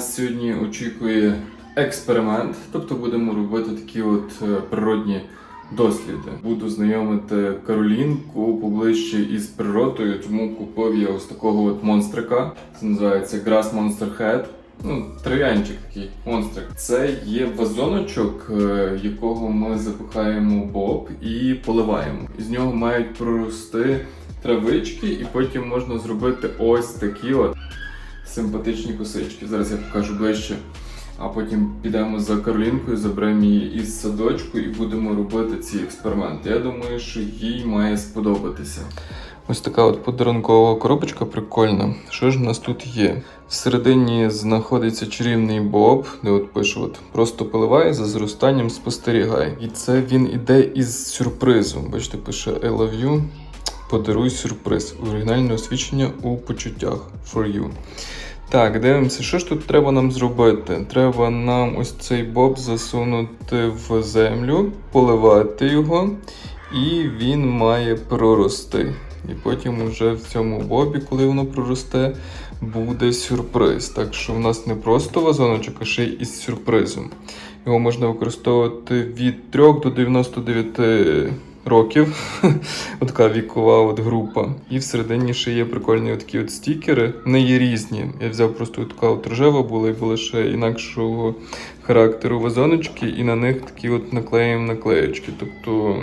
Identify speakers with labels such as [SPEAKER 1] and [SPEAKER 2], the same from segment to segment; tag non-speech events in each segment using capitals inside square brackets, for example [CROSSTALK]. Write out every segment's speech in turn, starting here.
[SPEAKER 1] Нас сьогодні очікує експеримент, тобто будемо робити такі от е, природні досліди. Буду знайомити Каролінку поближче із природою, тому купив я ось такого от монстрика. Це називається Grass Monster Head. Ну, трав'янчик такий монстрик. Це є вазоночок, е, якого ми запихаємо боб і поливаємо. Із нього мають прорости травички, і потім можна зробити ось такі от симпатичні косички. Зараз я покажу ближче. А потім підемо за Каролінкою, заберемо її із садочку і будемо робити ці експерименти. Я думаю, що їй має сподобатися. Ось така от подарункова коробочка прикольна. Що ж в нас тут є? Всередині знаходиться чарівний боб, де от пише: от, просто поливай, за зростанням спостерігай. І це він іде із сюрпризом. Бачите, пише I love you. Подаруй сюрприз. Оригінальне освічення у почуттях for you. Так, дивимося, що ж тут треба нам зробити? Треба нам ось цей боб засунути в землю, поливати його, і він має прорости. І потім уже в цьому бобі, коли воно проросте, буде сюрприз. Так що в нас не просто вазоночок, а ще й із сюрпризом. Його можна використовувати від 3 до 99 років. [LAUGHS] Отака вікова от група. І всередині ще є прикольні такі от стікери. Вони є різні. Я взяв просто така от рожева була і була ще інакшого характеру вазоночки, і на них такі от наклеїмо наклеєчки. Тобто,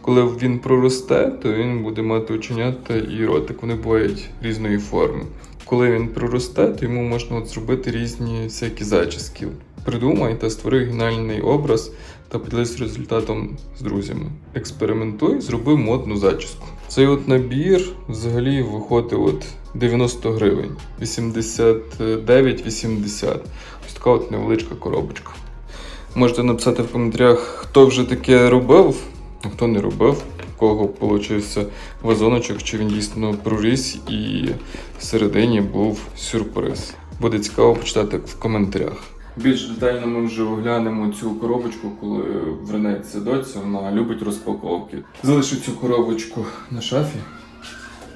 [SPEAKER 1] коли він проросте, то він буде мати оченята і ротик. Вони бувають різної форми. Коли він проросте, то йому можна от зробити різні всякі зачіски. Придумай та створи оригінальний образ та поділись результатом з друзями. Експериментуй, зроби модну зачіску. Цей от набір взагалі виходить от 90 гривень, 89,80. Ось така от невеличка коробочка. Можете написати в коментарях, хто вже таке робив, а хто не робив, у кого получився вазоночок, чи він дійсно проріс і всередині був сюрприз. Буде цікаво почитати в коментарях. Більш детально ми вже оглянемо цю коробочку, коли вернеться доця, вона любить розпаковки. Залишу цю коробочку на шафі,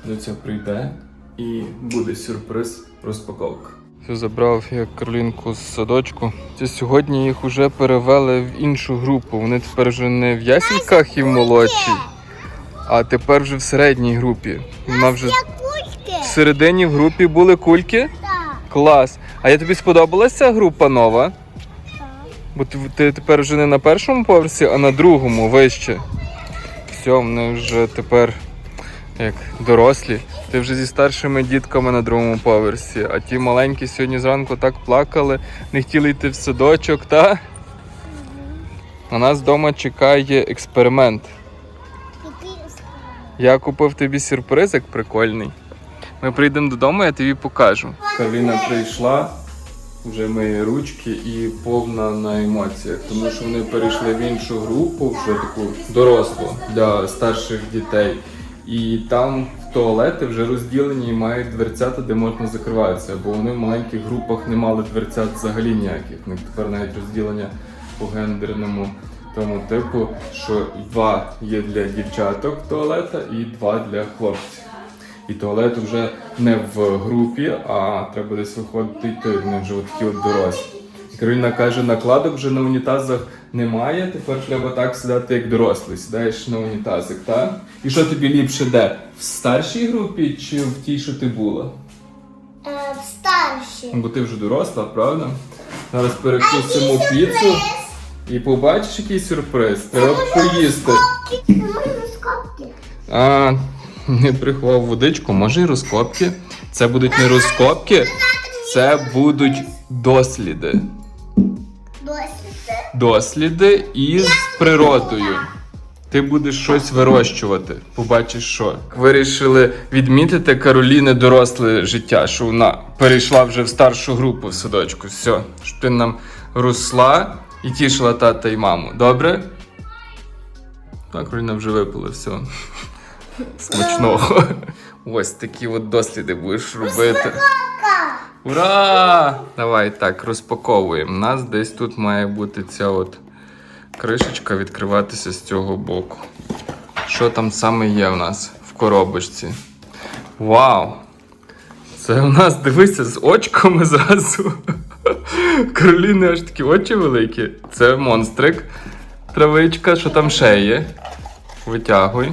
[SPEAKER 1] доця прийде і буде сюрприз розпаковка. Все забрав я Каролінку з садочку. Це сьогодні їх вже перевели в іншу групу. Вони тепер вже не в ясінках і в молодшій, а тепер вже в середній групі. Вона вже в середині в групі були кульки.
[SPEAKER 2] Так.
[SPEAKER 1] Клас. А я тобі сподобалася ця група нова? Бо ти, ти тепер вже не на першому поверсі, а на другому вище. Все, вони вже тепер як дорослі. Ти вже зі старшими дітками на другому поверсі, а ті маленькі сьогодні зранку так плакали, не хотіли йти в садочок, та? На нас вдома чекає експеримент.
[SPEAKER 2] Експеримент?
[SPEAKER 1] Я купив тобі сюрпризик прикольний. Ми прийдемо додому, я тобі покажу. Кароліна прийшла, вже миє ручки і повна на емоціях, тому що вони перейшли в іншу групу, вже таку дорослу для старших дітей. І там туалети вже розділені і мають дверцята, де можна закриватися, бо вони в маленьких групах не мали дверцят взагалі ніяких. Них тепер навіть розділення по гендерному тому типу, що два є для дівчаток туалета і два для хлопців. І туалет вже не в групі, а треба десь виходити йти. Вони вже такі от дорослі. Кароліна каже, накладок вже на унітазах немає, тепер треба так сідати, як дорослий. Сідаєш на унітазик, так? І що тобі ліпше де? В старшій групі чи в тій, що ти була?
[SPEAKER 2] Е, в старші.
[SPEAKER 1] Бо ти вже доросла, правда? Зараз перекусимо піцу і побачиш який сюрприз. Треба поїсти. А, [LAUGHS] не приховав водичку, може і розкопки. Це будуть не розкопки, це будуть досліди.
[SPEAKER 2] Досвіди.
[SPEAKER 1] Досліди із природою. Ти будеш щось вирощувати, побачиш що. Вирішили відмітити Кароліни доросле життя, що вона перейшла вже в старшу групу в садочку. Все, щоб ти нам росла і тішила тата і маму. Добре? Так, Кароліна вже випила все. Смачного. [LAUGHS] Ось такі от досліди будеш робити. Ура! Давай так, розпаковуємо. У нас десь тут має бути ця от кришечка відкриватися з цього боку. Що там саме є в нас в коробочці? Вау! Це у нас, дивися, з очками зразу. [LAUGHS] Кароліни аж такі очі великі. Це монстрик. Травичка, що там ще є? Витягуй.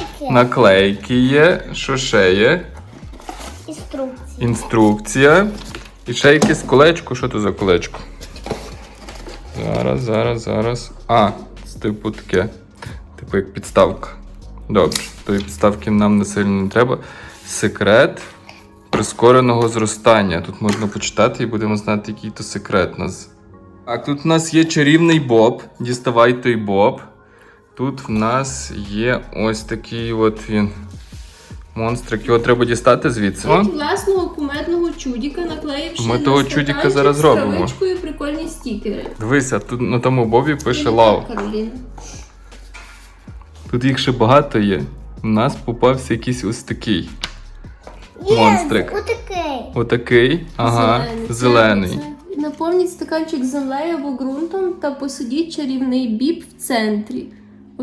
[SPEAKER 2] Наклейки.
[SPEAKER 1] Наклейки є. Що ще є?
[SPEAKER 2] Інструкції.
[SPEAKER 1] Інструкція. І ще якесь колечко. Що то за колечко? Зараз, зараз, зараз. А, це типу таке. Типу як підставка. Добре, тої підставки нам не сильно не треба. Секрет прискореного зростання. Тут можна почитати і будемо знати, який то секрет у нас. Так, тут в нас є чарівний боб. Діставай той боб. Тут в нас є ось такий от він. Монстрик. Його треба дістати звідси. О,
[SPEAKER 3] Від власного кумедного чудіка наклеївши
[SPEAKER 1] Ми
[SPEAKER 3] на
[SPEAKER 1] того
[SPEAKER 3] стаканчик
[SPEAKER 1] чудіка зараз
[SPEAKER 3] з
[SPEAKER 1] робимо.
[SPEAKER 3] травичкою прикольні стікери.
[SPEAKER 1] Дивися, тут на тому бобі пише лав.
[SPEAKER 3] Кароліна.
[SPEAKER 1] Тут їх ще багато є. У нас попався якийсь ось такий.
[SPEAKER 2] Є,
[SPEAKER 1] Монстрик.
[SPEAKER 2] Отакий.
[SPEAKER 1] Отакий. Ага,
[SPEAKER 3] Це-
[SPEAKER 1] зелений.
[SPEAKER 3] це- Наповніть стаканчик землею або ґрунтом та посадіть чарівний біб в центрі.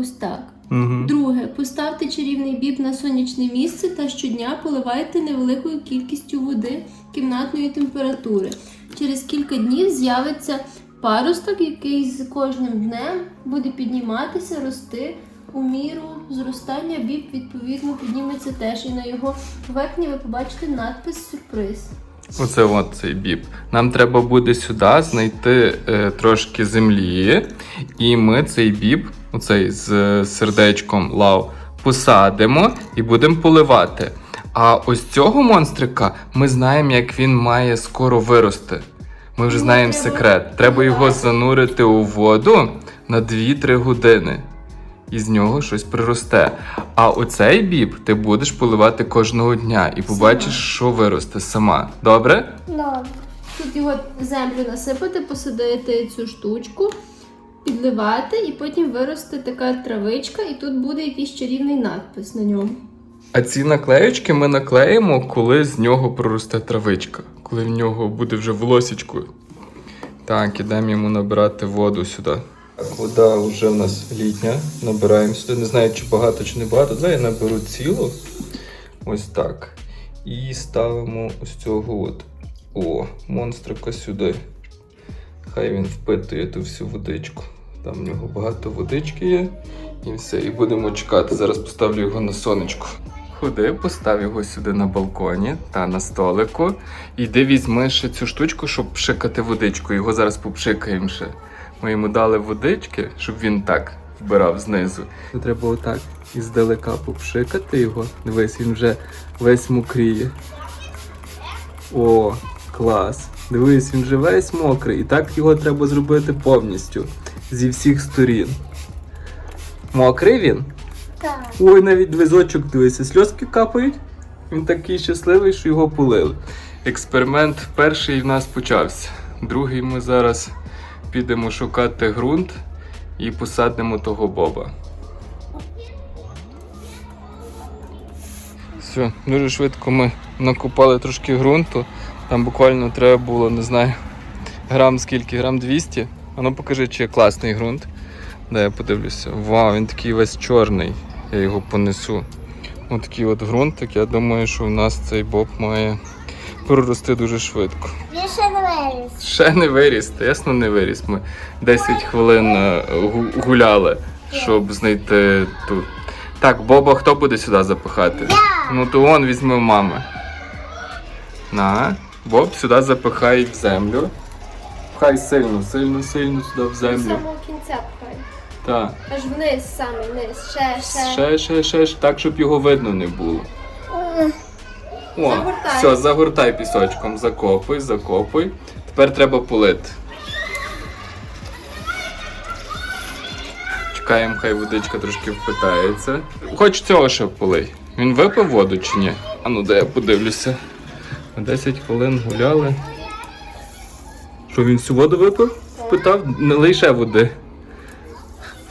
[SPEAKER 3] Ось так.
[SPEAKER 1] Угу.
[SPEAKER 3] Друге, поставте чарівний біб на сонячне місце та щодня поливайте невеликою кількістю води кімнатної температури. Через кілька днів з'явиться паросток, який з кожним днем буде підніматися, рости. У міру зростання біб відповідно підніметься теж, і на його поверхні ви побачите надпис сюрприз.
[SPEAKER 1] Оце от цей біб. Нам треба буде сюди знайти е, трошки землі, і ми цей біб, оцей з е, сердечком лав, посадимо і будемо поливати. А ось цього монстрика ми знаємо, як він має скоро вирости. Ми вже
[SPEAKER 3] Ну,
[SPEAKER 1] знаємо секрет. Треба його занурити у воду на 2-3 години. І з нього щось приросте. А оцей біб ти будеш поливати кожного дня і побачиш, що виросте сама. Добре?
[SPEAKER 2] Добре.
[SPEAKER 3] Тут його землю насипати, посадити цю штучку, підливати, і потім виросте така травичка, і тут буде якийсь чарівний надпис на ньому.
[SPEAKER 1] А ці наклеючки ми наклеїмо, коли з нього проросте травичка, коли в нього буде вже волосічкою. Так, ідемо йому набирати воду сюди. Вода вже в нас літня. Набираємо сюди. Не знаю, чи багато, чи не багато. Давай я наберу цілу. Ось так. І ставимо ось цього от. О, монстрика сюди. Хай він впитує ту всю водичку. Там в нього багато водички є. І все, і будемо чекати. Зараз поставлю його на сонечко. Ходи, постав його сюди на балконі та на столику. Іди візьми ще цю штучку, щоб пшикати водичку. Його зараз попшикаємо ще. Ми йому дали водички, щоб він так вбирав знизу. Треба отак іздалека попшикати його. Дивись, він вже весь мокріє. О, клас. Дивись, він вже весь мокрий. І так його треба зробити повністю. Зі всіх сторін. Мокрий він?
[SPEAKER 2] Так.
[SPEAKER 1] Ой, навіть двизочок дивися, сльозки капають. Він такий щасливий, що його полили. Експеримент перший в нас почався. Другий ми зараз підемо шукати ґрунт і посадимо того боба. Все, дуже швидко ми накопали трошки ґрунту. Там буквально треба було, не знаю, грам скільки, грам 200. А ну покажи, чи є класний ґрунт. Дай я подивлюся. Вау, він такий весь чорний. Я його понесу. Ось такий от ґрунтик. Я думаю, що в нас цей боб має прорости дуже швидко.
[SPEAKER 2] Ще не виріс.
[SPEAKER 1] Ще не виріс, ясно не виріс. Ми 10 хвилин е, гу- гуляли, щоб знайти тут. Так, Боба хто буде сюди запихати?
[SPEAKER 2] Я.
[SPEAKER 1] Ну то он візьме в мами. На. Боб сюди запихає в землю. Пхай сильно, сильно, сильно сюди в землю.
[SPEAKER 3] самого кінця пхай.
[SPEAKER 1] Так.
[SPEAKER 3] Аж вниз саме, вниз, ще, ще.
[SPEAKER 1] Ще, ще, ще, ще, так, щоб його видно не було. О,
[SPEAKER 3] Загортай.
[SPEAKER 1] все, загортай пісочком, закопуй, закопуй. Тепер треба полити. Чекаємо, хай водичка трошки впитається. Хоч цього ще полий. Він випив воду чи ні? А ну де я подивлюся. 10 хвилин гуляли. Що він всю воду випив? Впитав, не лише води.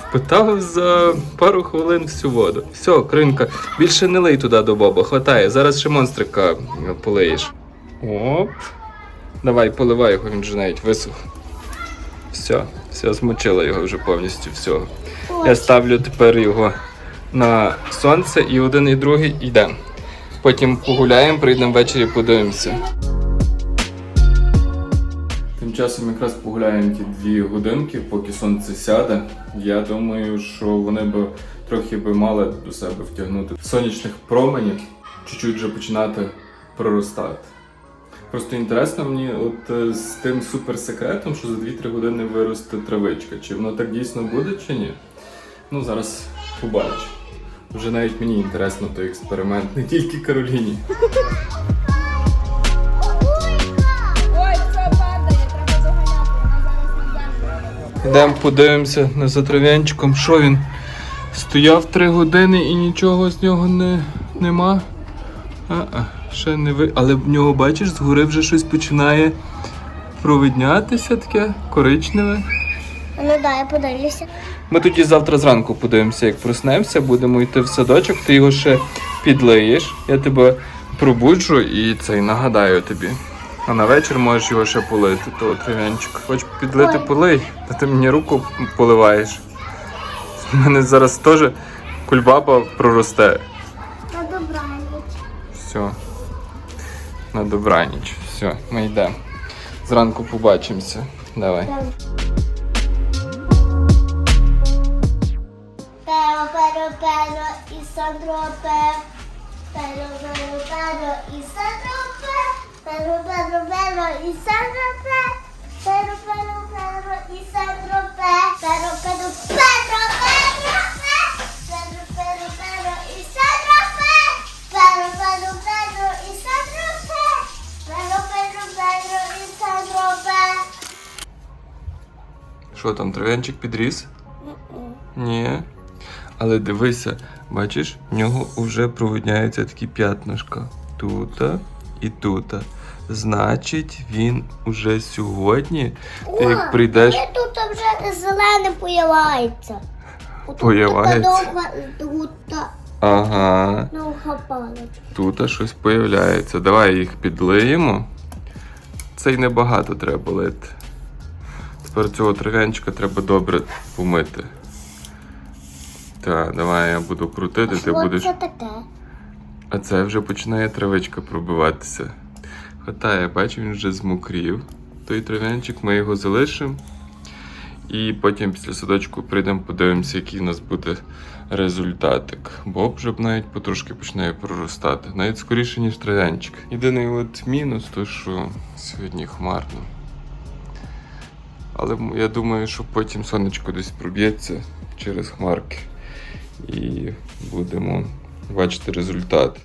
[SPEAKER 1] Впитав за пару хвилин всю воду. Все, кринка. Більше не лий туди до боба, хватає. Зараз ще монстрика полиєш. Оп. Давай, поливай його, він вже навіть висох. Все, все, змочила його вже повністю всього. Я ставлю тепер його на сонце і один і другий йдемо. Потім погуляємо, прийдемо ввечері, подивимося. Тим часом якраз погуляємо ті дві годинки, поки сонце сяде. Я думаю, що вони б трохи би мали до себе втягнути сонячних променів, чуть-чуть вже починати проростати. Просто інтересно мені, от е, з тим суперсекретом, що за 2-3 години виросте травичка. Чи воно так дійсно буде, чи ні? Ну, зараз побачу. Вже навіть мені інтересно той експеримент, не тільки Кароліні. Йдемо подивимося на затрав'янчиком, що він стояв 3 години і нічого з нього не, нема. А-а, ще не ви. Але в нього, бачиш, згори вже щось починає провиднятися таке коричневе.
[SPEAKER 2] Ну да, я подивлюся.
[SPEAKER 1] Ми тоді завтра зранку подивимося, як проснемося, будемо йти в садочок, ти його ще підлиєш, я тебе пробуджу і цей нагадаю тобі. А на вечір можеш його ще полити, того трав'янчика. Хоч підлити
[SPEAKER 2] Ой.
[SPEAKER 1] полий, та ти мені руку поливаєш. У мене зараз теж кульбаба проросте.
[SPEAKER 2] На добраніч.
[SPEAKER 1] Все. На добраніч. Все, ми йдемо. Зранку побачимося. Давай.
[SPEAKER 2] Pero, pero, pero, і Сандро пе. Pero, pero, і Сандро пе. Pero, pero, pero, і Сандро пе. Pero, pero, pero, і Сандро пе. Pero, pero, pero,
[SPEAKER 1] Що там, трав'янчик підріс? Ні. Але дивися, бачиш, в нього вже провидняються такі п'ятнишка. Тута і тута. Значить, він уже сьогодні, ти як прийдеш.
[SPEAKER 2] Мені тут вже зелене появляється.
[SPEAKER 1] Появляється?
[SPEAKER 2] тут
[SPEAKER 1] Ага, тут щось появляється. Давай їх підлиємо. Це й небагато треба лити. Тепер цього трав'янчика треба добре помити. Так, давай я буду крутити, ти
[SPEAKER 2] Що
[SPEAKER 1] будеш.
[SPEAKER 2] це таке?
[SPEAKER 1] А це вже починає травичка пробиватися. Хватає, бачу, він вже змокрів. Той трав'янчик, ми його залишимо. І потім після садочку прийдемо, подивимося, який у нас буде результатик. Боб вже б навіть потрошки починає проростати. Навіть скоріше, ніж трав'янчик. Єдиний от мінус, то що сьогодні хмарно. Але я думаю, що потім сонечко десь проб'ється через хмарки. І будемо бачити результат.